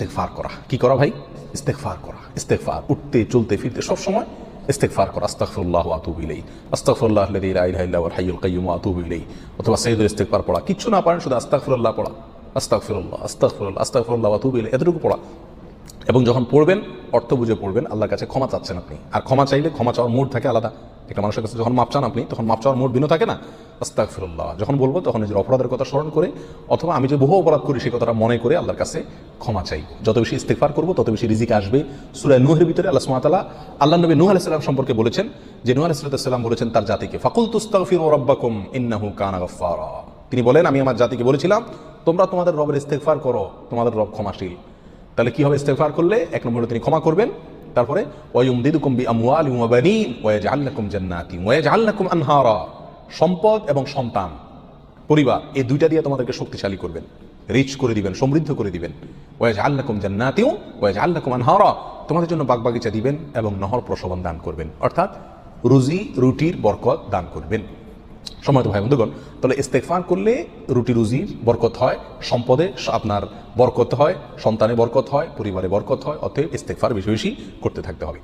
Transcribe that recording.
ইস্তেকফার করা। কি করা ভাই? ইস্তেকফার করা। ইস্তেকফার উঠতে, চলতে, ফিরতে, সব সময় ইস্তেকফার করা। আস্তাগফিরুল্লাহ ওয়া আতুবু ইলাইহি। আস্তাগফিরুল্লাহ আল্লাযী লা ইলাহা ইল্লা হুয়াল হাইয়ুল কাইয়্যুম ওয়া আতুবু অথবা সাইয়্যিদুল ইস্তেগফার পড়া। কিচ্ছু না পারেন, শুধু আস্তাগফিরুল্লাহ পড়া। আস্তাগফিরুল্লাহ আস্তাগফিরুল্লাহ আস্তাগফিরুল্লাহ ওয়া আতুবু ইলাইহি। এতটুকু পড়া। এবং যখন পড়বেন, অর্থ বুঝে পড়বেন, আল্লাহর কাছে ক্ষমা চাচ্ছেন আপনি। আর ক্ষমা চাইলে ক্ষমা চাওয়ার মুড থাকে আলাদা। একটা মানুষের কাছে যখন মাপ চান আপনি, তখন মাপ চাওয়ার মোট ভিন্ন থাকে না? আস্তাক ফিরুল্লাহ যখন বলব, তখন নিজের অপরাধের কথা স্মরণ করে, অথবা আমি যে বহু অপরাধ করি, সেই কথাটা মনে করে আল্লাহর কাছে ক্ষমা চাই। যত বেশি ইস্তেকফার করব, তত বেশি রিজিক আসবে। সুরায় নুহের ভিতরে আল্লাহ সুমাতালা আল্লাহ নবী নুহ আলাইসাল্লাম সম্পর্কে বলেছেন, যে নুহ আলাইসাল্লাম বলেছেন তার জাতিকে ফাকুল তুস্তাগফির রব্বাকুম ইন্নাহু কানা গাফফারা। তিনি বলেন, আমি আমার জাতিকে বলেছিলাম, তোমরা তোমাদের রবের ইস্তেগফার করো, তোমাদের রব ক্ষমাশীল। তাহলে কি হবে ইস্তেগফার করলে? এক নম্বরে তিনি ক্ষমা করবেন তারপরে সম্পদ এবং সন্তান, পরিবার, এই দুইটা দিয়ে তোমাদেরকে শক্তিশালী করবেন রিচ করে দিবেন, সমৃদ্ধ করে দিবেন। ওয়া ইয়াজআল লাকুম জান্নাতিন ওয়া ইয়াজআল লাকুম আনহারা। তোমাদের জন্য বাগবাগিচা দিবেন এবং নহর প্রসবন দান করবেন। অর্থাৎ রুজি, রুটির বরকত দান করবেন। সময় তো ভাই বন্ধুগণ, তাহলে ইস্তেকফার করলে রুটি রুজি বরকত হয়, সম্পদে আপনার বরকত হয়, সন্তানে বরকত হয়, পরিবারে বরকত হয়, অতএব ইস্তেকফার বেশি বেশি করতে থাকতে হবে।